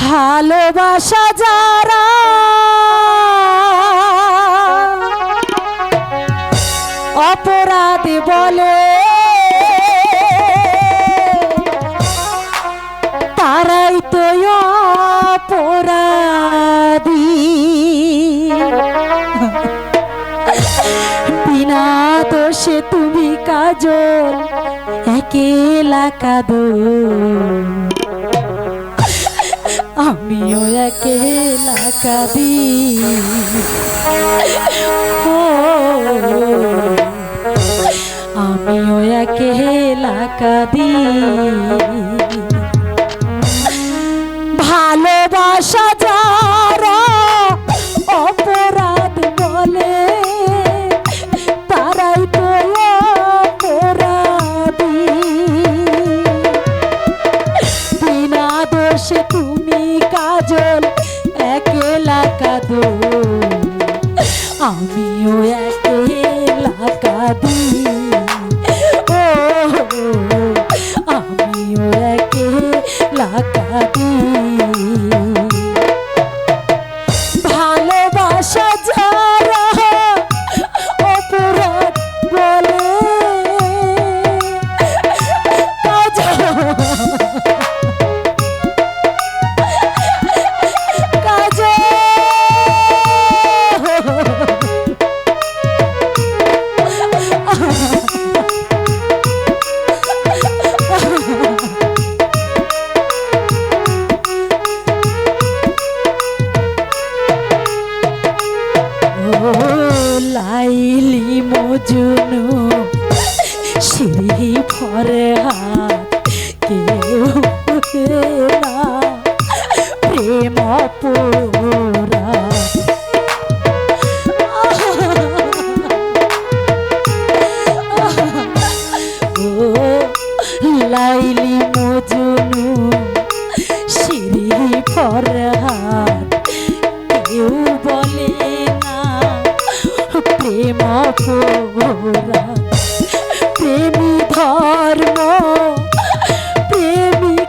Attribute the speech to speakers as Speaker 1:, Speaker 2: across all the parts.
Speaker 1: ভালোবাসা যারা অপরাধ বলে তারাই তো অপরাধী। বিনা দোষে তুমি কাজল একেলা কাদো আমিও একেলা ও আমিও একেলা কাবি আমিও একলা কাঁদি ও আমিও একলা কাঁদি কেউ না প্রেম পোরা লাইলি মজনু সিঁড়ি ফরহার কেউ বলে না প্রেম পোরা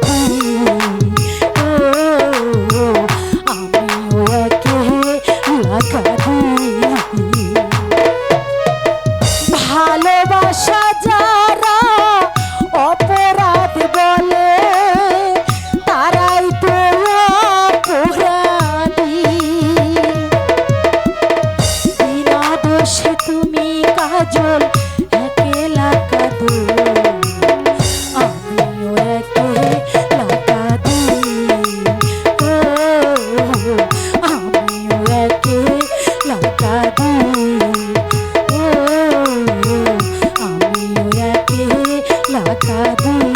Speaker 1: Papa. cada